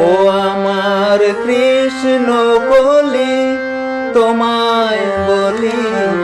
ও আমার কৃষ্ণ বলি তোমায় বলি।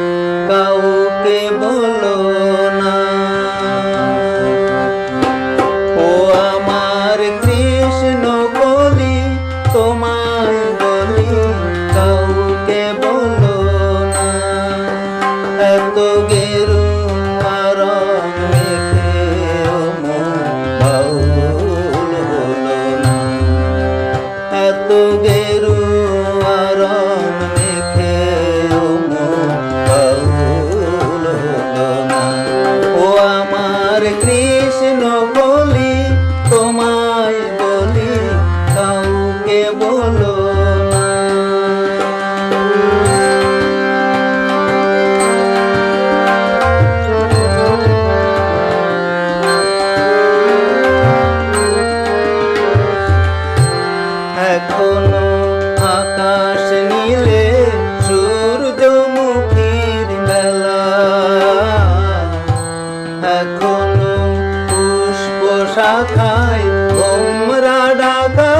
যায় তোমরা ঢাকা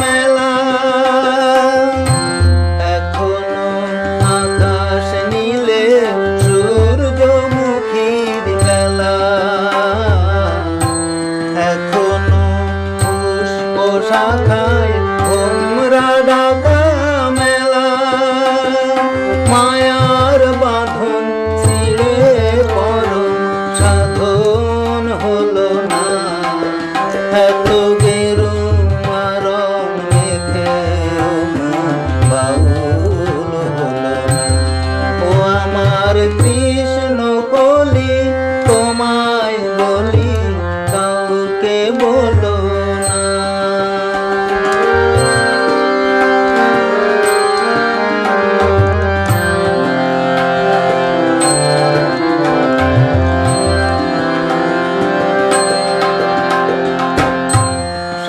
মেলা। এখনও আকাশ নীলে সূর্যমুখীর বেলা। এখনও পুষ্প শাখা ಗಾಳುಗೆ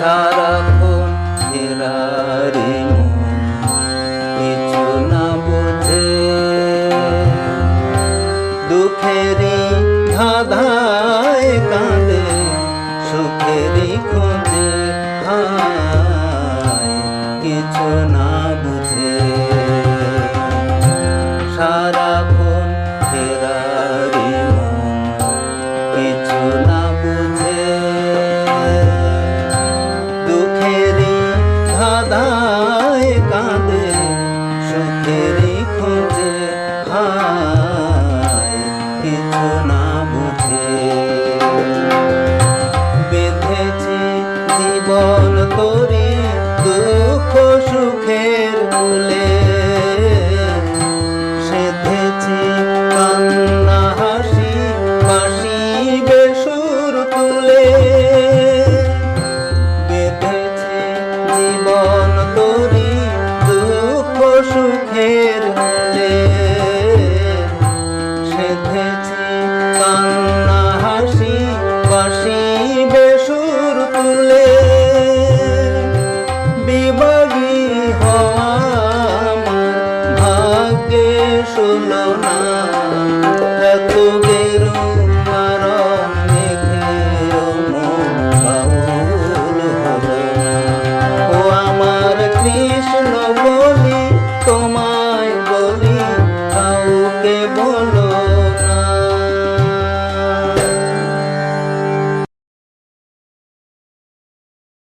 সারাক্ষণ হেরারে কিছু না বোঝে। দুঃখেরই সদায় কাঁদে বুঝে। জীবন করি দুঃখ সুখের বলে so no, no.